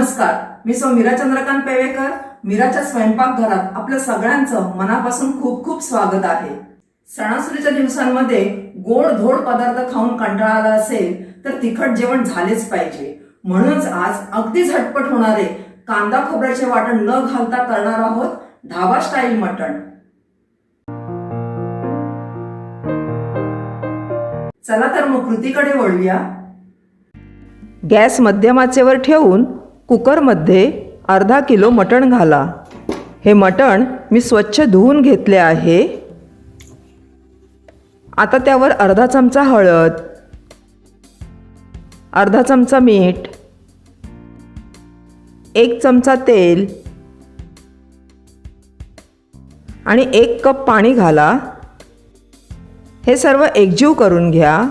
नमस्कार. मी सौ मीरा चंद्रकांत पेवेकर. मीराच्या स्वयंपाकघरात आपल्या सगळ्यांचं मनापासून खूप खूप स्वागत आहे. सणासुदीच्या दिवसांमध्ये गोड धोड पदार्थ खाऊन कंटाळा आला असेल तर तिखट जेवण झालेच पाहिजे. म्हणूनच आज अगदी झटपट होणारे कांदा खोबऱ्याचे वाटण न घालता करणार आहोत ढाबा स्टाईल मटण. चला तर मग कृतीकडे वळूया. गॅस मध्यमाचेवर ठेवून कुकरमध्ये अर्धा किलो मटण घाला. हे मटण मी स्वच्छ धुवून घेतले आहे. आता त्यावर अर्धा चमचा हळद अर्धा चमचा मीठ एक चमचा तेल आणि एक कप पाणी घाला. हे सर्व एकजीव करून घ्या.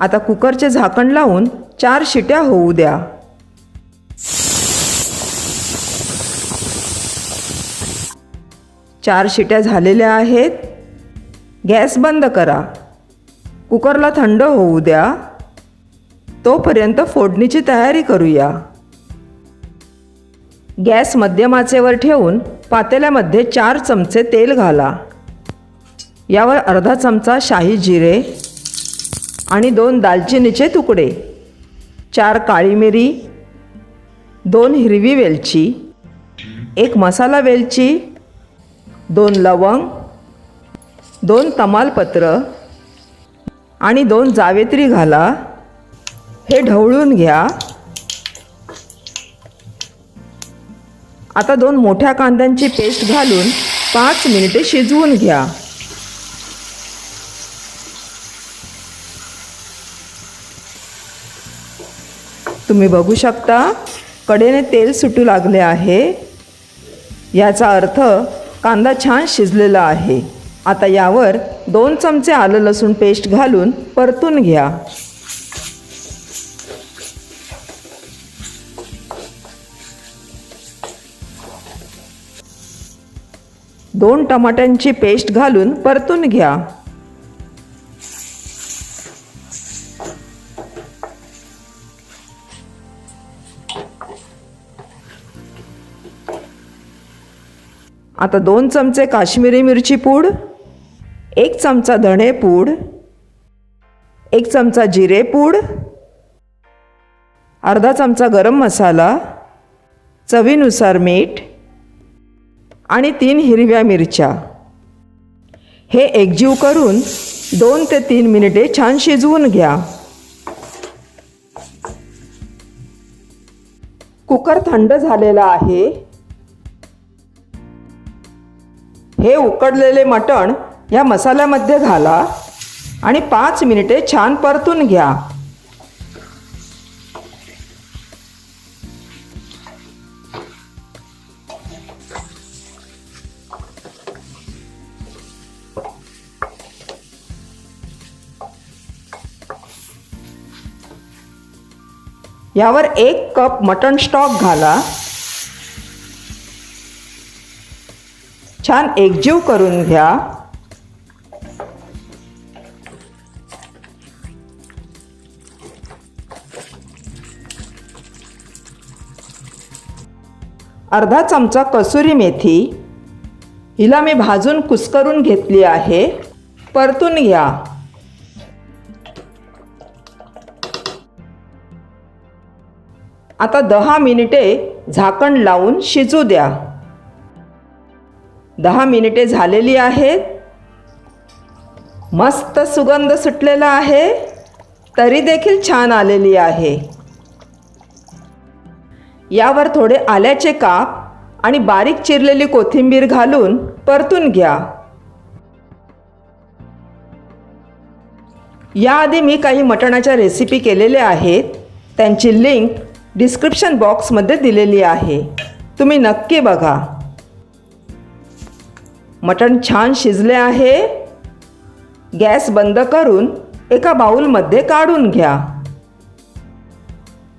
आता कुकरचे झाकण लावून चार शिट्या होऊ द्या. चार शिट्या झालेल्या आहेत. गॅस बंद करा. कुकरला थंड होऊ द्या. तोपर्यंत फोडणीची तयारी करूया. गॅस मध्यमाचेवर ठेवून पातेल्यामध्ये चार चमचे तेल घाला. यावर अर्धा चमचा शाही जिरे आणि दोन दालचिनीचे तुकडे चार काळी मिरी दोन हिरवी वेलची एक मसाला वेलची दोन लवंग दोन तमालपत्र आणि दोन जावेत्री घाला. हे ढवळून घ्या. आता दोन मोठ्या कांद्यांची पेस्ट घालून पाच मिनिटे शिजवून घ्या. तुम्ही बघू शकता. कडेने तेल सुटू लागले आहे. याचा अर्थ कांदा छान शिजलेला आहे. आता यावर दोन चमचे आलं लसूण पेस्ट घालून परतून घ्या. दोन टमाट्यांची पेस्ट घालून परतून घ्या. आता दोन चमचे काश्मीरी मिरची पूड एक चमचा धणे पूड एक चमचा जिरे पूड अर्धा चमचा गरम मसाला चवीनुसार मीठ आणि तीन हिरव्या मिरच्या. हे एकजीव करून दोन ते तीन मिनिटे छान शिजवून घ्या. कुकर थंड झालेला आहे. हे उकडलेले मटण या मसाल्यामध्ये घाला आणि पाच मिनिटे छान परतून घ्या. यावर एक कप मटण स्टॉक घाला. छान एकजीव करून घ्या. अर्धा चमचा कसुरी मेथी. हिला मी भाजून कुस्करून घेतली आहे. परतून घ्या. आता दहा मिनिटे झाकण लावून शिजू द्या. दहा मिनिटे झालेली आहेत मस्त सुगंध सुटलेला आहे. तरी देखील छान आलेली आहे. यावर थोडे आल्याचे काप आणि बारीक चिरलेली कोथिंबीर घालून परतून घ्या. याआधी मी काही मटणाच्या रेसिपी केलेल्या आहेत. त्यांची लिंक डिस्क्रिप्शन बॉक्समध्ये दिलेली आहे. तुम्ही नक्की बघा. मटण छान शिजले आहे. गॅस बंद करून एका बाऊलमध्ये काढून घ्या.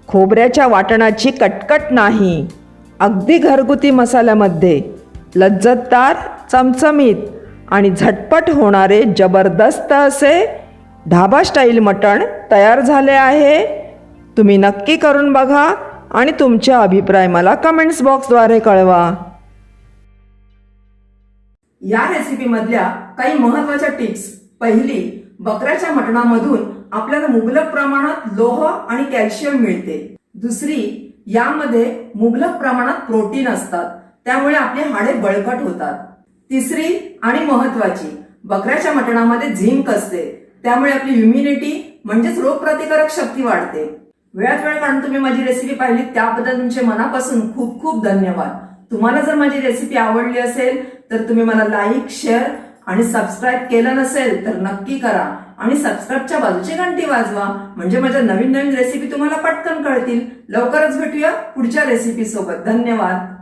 खोबऱ्याच्या वाटणाची कटकट नाही. अगदी घरगुती मसाल्यामध्ये लज्जतदार चमचमीत आणि झटपट होणारे जबरदस्त असे ढाबा स्टाईल मटण तयार झाले आहे. तुम्ही नक्की करून बघा आणि तुमचे अभिप्राय मला कमेंट्स बॉक्सद्वारे कळवा. या रेसिपीमधल्या काही महत्त्वाच्या टिप्स पहिली बकऱ्याच्या मटणामधून आपल्याला मुबलक प्रमाणात लोह आणि कॅल्शियम मिळते. दुसरी यामध्ये मुबलक प्रमाणात प्रोटीन असतात. त्यामुळे आपली हाडे बळकट होतात. तिसरी आणि महत्वाची बकऱ्याच्या मटणामध्ये झिंक असते. त्यामुळे आपली इम्युनिटी म्हणजेच रोगप्रतिकारक शक्ती वाढते. वेळात वेळ काढून तुम्ही माझी रेसिपी पाहिली त्याबद्दल तुमचे मनापासून खूप खूप धन्यवाद. तुम्हाला जर माझी रेसिपी आवडली असेल तर तुम्ही मला लाईक शेअर आणि सबस्क्राईब केलं नसेल तर नक्की करा. आणि सबस्क्राईबच्या बाजूची घंटी वाजवा. म्हणजे माझ्या नवीन नवीन रेसिपी तुम्हाला पटकन कळतील. लवकरच भेटूया पुढच्या रेसिपी सोबत. धन्यवाद.